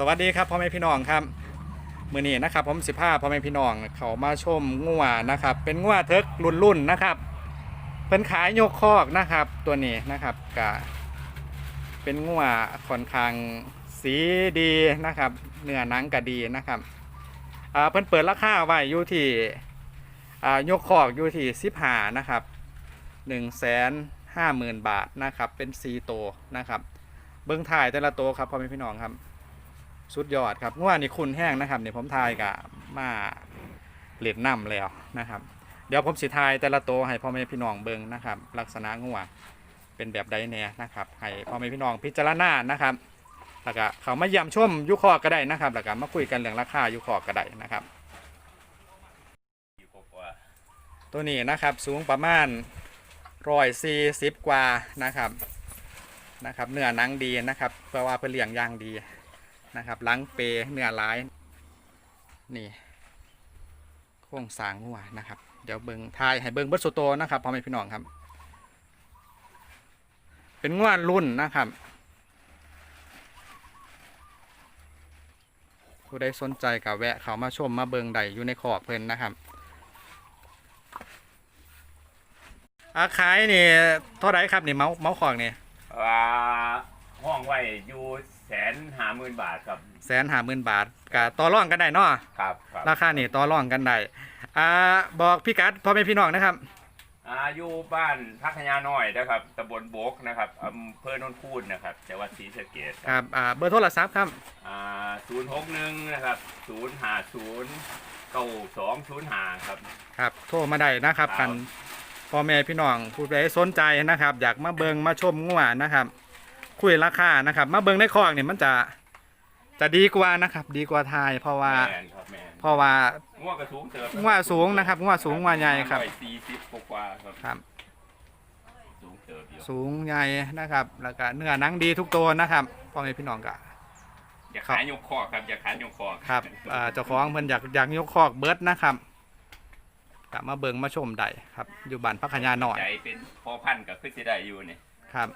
สวัสดีครับพ่อแม่พี่น้องครับมือนี้นะครับผมสิบห้าพ่อแม่พี่น้องเขามาชมงัวนะครับ เป็นงัวเทิกรุ่นรุ่นนะครับเป็นขายโยกคอกนะครับตัวนี้นะครับกะเป็นงัวค่อนข้างสีดีนะครับเนื้อหนังก็ดีนะครับอ่าเพิ่นเปิดราคาไว้อยู่ที่อ่ายกคอกอยู่ที่สิบห้านะครับหนึ่งแสนห้าหมื่นบาทนะครับเป็นซีโตวนะครับ เบิ้องถ่ายแต่ละโตวครับพ่อแม่พี่น้องครับ สุดยอดครับง่วนี่คุณแห้งนะครับเนี่ยผมทายกับมาเหรียญนำแล้วนะครับ เดี๋ยวผมสิทายแต่ละโตวให้พ่อแม่พี่น้องเบิ้งนะครับ ลักษณะงัวเป็นแบบใดแน่นะครับให้พ่อแม่พี่น้องพิจารณานะครับแล้วก็เขามาเยี่ยมชมยุคอก็ได้นะครับแล้วก็มาคุยกันเรื่องราคายุคอก็ได้นะครับ ตัวนี้นะครับสูงประมาณร้อยสี่สิบกว่านะครับนะครับ เนื้อหนังดีนะครับเพราะว่าเพื่อเลี้ยงย่างดี นะครับหลังเปเนื้อหลาย นี่โครงสร้างหัวนะครับ เดี๋ยวเบิงทายให้เบิงเบิร์ตสุโตนะครับพ่อแม่พี่น้องครับ เป็นงวดรุ่นนะครับผู้ใดสนใจกับแวะเขามาชมมาเบิงใดอยู่ในขอกเพลินนะครับ อาขายนี่เท่าไรครับนี่เมาส์เมาส์ของนี่ว่า ห้องไว้อยู่แสนหาหมื่นบาทครับแสนหาหมื่นบาทกะต่อร่องกันได้เนาะครับครับราคานี่ต่อร่องกันได้อ่าบอกพี่กัดพ่อแม่พี่น้องนะครับ อาอยู่บ้านพักยาน้อยนะครับตำบลโบกนะครับอำเภอโนนคูนนะครับจังหวัดศรีสะเกษครับอ่าเบอร์โทรศัพท์ครับอ่าศูนย์หกหนึ่งนะครับศูนย์หาศูนย์เก้าสองศูนย์หาครับ ครับโทรมาได้นะครับครักับนพ่อแม่พี่น้องผู้ใดสนใจนะครับ อยากมาเบิงมาชมงัวนะครับ คุยราคานะครับ มาเบิงในคอกนี่มันจะจะดีกว่านะครับ ดีกว่าไทยเพราะว่าแมนครับแมนเพราะว่าง่วงกระสูงเติบงัวสูงนะครับงัวสูงงัวใหญ่ครับสี่สิบกว่าๆครับครับ สูงเติบอยู่สูงใหญ่นะครับ แล้วก็เนื้อหนังดีทุกตัวนะครับพ่อแม่พี่น้องก็อย่าขายยกคอครับอย่าขายยกคอครับเอ่อเจ้าของเพิ่นอยากอยากยกคอกเบิร์ดนะครับกลับมาเบิงมาชมได้ครับ อยู่บ้านพักขยาหน่อยใจเป็นพอพันธุ์กับขึ้นสิได้อยู่นี่ครับ